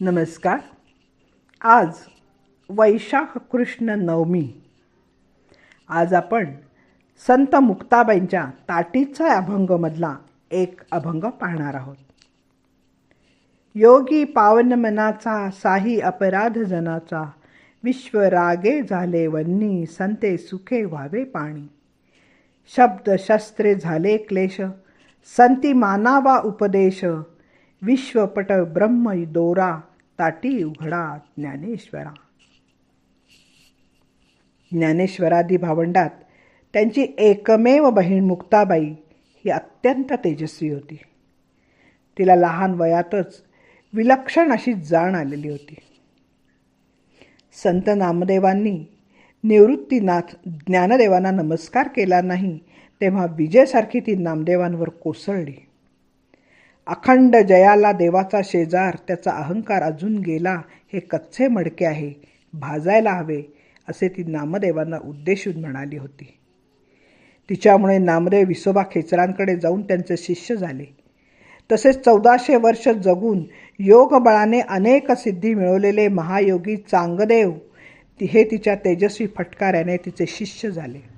नमस्कार. आज वैशाख कृष्ण नवमी. आज आपण संत मुक्ताबाईंच्या ताटीचा अभंगमधला एक अभंग पाहणार आहोत. योगी पावन मनाचा साही अपराध जनाचा विश्व रागे झाले वन्नी संते सुखे व्हावे पाणी. शब्द शस्त्रे झाले क्लेश संती मानावा उपदेश विश्वपट ब्रह्म दोरा ताटी उघडा ज्ञानेश्वरा. ज्ञानेश्वरादी भावंडात त्यांची एकमेव बहीण मुक्ताबाई ही अत्यंत तेजस्वी होती. तिला लहान वयातच विलक्षण अशी जाण आलेली होती. संत नामदेवांनी निवृत्तीनाथ ज्ञानदेवांना नमस्कार केला नाही तेव्हा विजयसारखी ती नामदेवांवर कोसळली. अखंड जयाला देवाचा शेजार त्याचा अहंकार अजून गेला हे कच्चे मडके आहे भाजायला हवे असे ती नामदेवांना उद्देशून म्हणाली होती. तिच्यामुळे नामदेव विसोबा खेचरांकडे जाऊन त्यांचे शिष्य झाले. तसेच चौदाशे वर्ष जगून योगबळाने अनेक सिद्धी मिळवलेले महायोगी चांगदेव हे तिच्या तेजस्वी फटकाऱ्याने तिचे शिष्य झाले.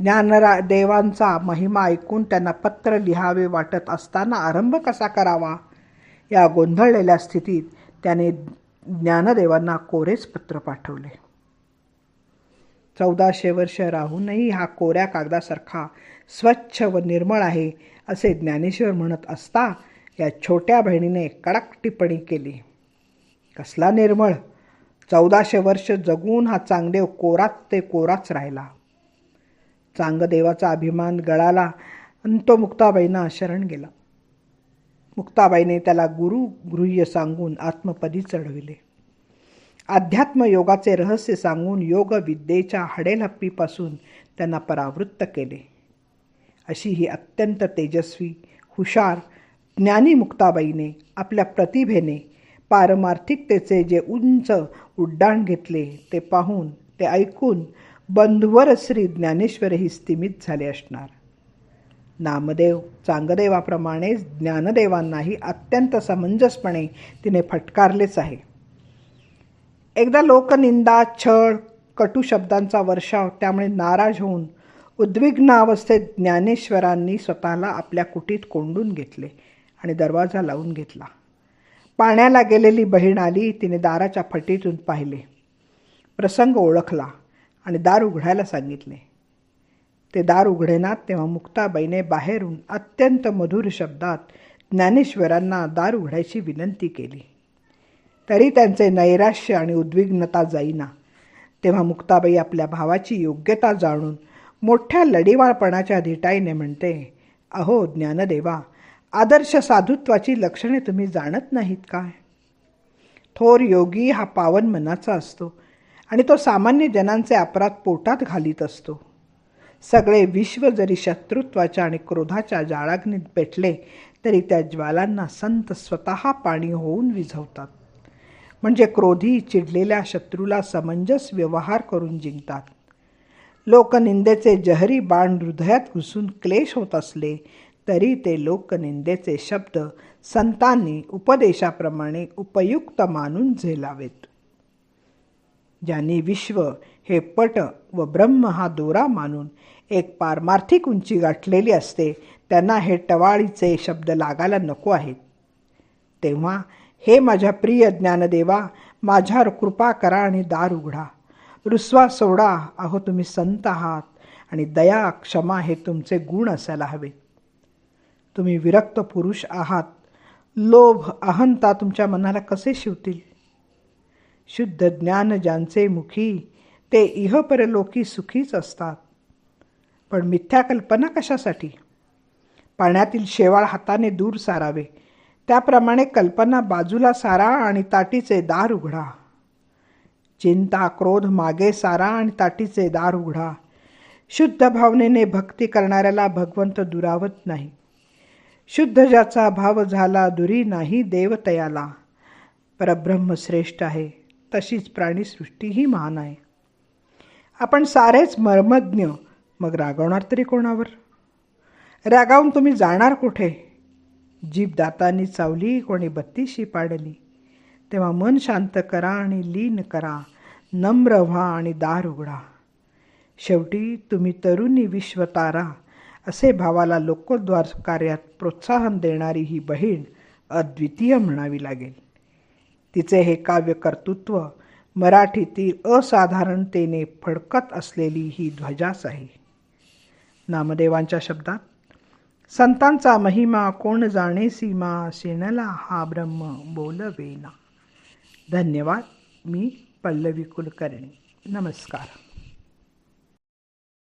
ज्ञानरा देवांचा महिमा ऐकून त्यांना पत्र लिहावे वाटत असताना आरंभ कसा करावा? या गोंधळलेल्या स्थितीत त्याने ज्ञानदेवांना कोरेच पत्र पाठवले. चौदाशे वर्ष राहूनही हा कोऱ्या कागदासारखा स्वच्छ व निर्मळ आहे असे ज्ञानेश्वर म्हणत असता या छोट्या बहिणीने कडक टिप्पणी केली. कसला निर्मळ? चौदाशे वर्ष जगून हा चांगदेव कोरात ते कोराच राहिला. चांगदेवाचा अभिमान गळाला आणि तो मुक्ताबाईंना शरण गेला. मुक्ताबाईने त्याला गुरु गृह्य सांगून आत्मपदी चढविले. अध्यात्म योगाचे रहस्य सांगून योग विद्येच्या हडेलप्पीपासून त्यांना परावृत्त केले. अशी ही अत्यंत तेजस्वी हुशार ज्ञानी मुक्ताबाईने आपल्या प्रतिभेने पारमार्थिकतेचे जे उंच उड्डाण घेतले ते पाहून ते ऐकून बंधुवर श्री ज्ञानेश्वरही स्थिमित झाले असणार. नामदेव चांगदेवाप्रमाणेच ज्ञानदेवांनाही अत्यंत समंजसपणे तिने फटकारलेच आहे. एकदा लोकनिंदा छळ कटू शब्दांचा वर्षाव त्यामुळे नाराज होऊन उद्विग्न अवस्थेत ज्ञानेश्वरांनी स्वतःला आपल्या कुटीत कोंडून घेतले आणि दरवाजा लावून घेतला. पाण्याला गेलेली बहीण आली तिने दाराच्या फटीतून पाहिले. प्रसंग ओळखला. आणि दार उघडायला सांगितले. ते दार उघडेनात तेव्हा मुक्ताबाईने बाहेरून अत्यंत मधुर शब्दात ज्ञानेश्वरांना दार उघडायची विनंती केली. तरी त्यांचे नैराश्य आणि उद्विग्नता जाईना. तेव्हा मुक्ताबाई आपल्या भावाची योग्यता जाणून मोठ्या लढीवाळपणाच्या धिटाईने म्हणते अहो ज्ञानदेवा आदर्श साधुत्वाची लक्षणे तुम्ही जाणत नाहीत काय? थोर योगी हा पावन मनाचा असतो. आणि तो सामान्य जनांचे अपराध पोटात घालीत असतो. सगळे विश्व जरी शत्रुत्वाच्या आणि क्रोधाच्या जाळाग्नीत पेटले तरी त्या ज्वालांना संत स्वतः पाणी होऊन विझवतात. म्हणजे क्रोधी चिडलेल्या शत्रूला समंजस व्यवहार करून जिंकतात. लोकनिंदेचे जहरी बाण हृदयात घुसून क्लेश होत असले तरी ते लोकनिंदेचे शब्द संतांनी उपदेशाप्रमाणे उपयुक्त मानून झेलावेत. ज्यांनी विश्व हे पट व ब्रह्म हा दोरा मानून एक पारमार्थिक उंची गाठलेली असते त्यांना हे टवाळीचे शब्द लागायला नको आहेत. तेव्हा हे माझ्या प्रिय ज्ञानदेवा माझ्यावर कृपा करा आणि दार उघडा. रुस्वा सोडा अहो तुम्ही संत आहात आणि दया क्षमा हे तुमचे गुण असायला हवे तुम्ही विरक्त पुरुष आहात. लोभ अहंता तुमच्या मनाला कसे शिवतील? शुद्ध ज्ञान ज्यांचे मुखी ते इहपरलोकी सुखीच असतात. पण मिथ्या कल्पना कशासाठी? पाण्यातील शेवाळ हाताने दूर सारावे. त्याप्रमाणे कल्पना बाजूला सारा आणि ताटीचे दार उघडा. चिंता क्रोध मागे सारा आणि ताटीचे दार उघडा. शुद्ध भावनेने भक्ती करणाऱ्याला भगवंत दुरावत नाही. शुद्ध ज्याचा भाव झाला दुरी नाही देवतयाला. परब्रह्म श्रेष्ठ आहे. तशीच प्राणीसृष्टीही महान आहे. आपण सारेच मर्मज्ञ मग रागवणार तरी कोणावर? रागावून तुम्ही जाणार कुठे? जीभ दातांनी चावली कोणी बत्तीशी पाडली. तेव्हा मन शांत करा आणि लीन करा नम्र व्हा आणि दार उघडा. शेवटी तुम्ही तरुणी विश्वतारा असे भावाला लोकोद्वार कार्यात प्रोत्साहन देणारी ही बहीण अद्वितीय म्हणावी लागेल. तिचे हे काव्य कर्तृत्व मराठीतील असाधारणतेने फडकत असलेली ही ध्वजाच आहे नामदेवांच्या शब्दात संतांचा महिमा कोण जाणे सीमा शेणला हा ब्रह्म बोलवेना. धन्यवाद मी पल्लवी कुलकर्णी. नमस्कार.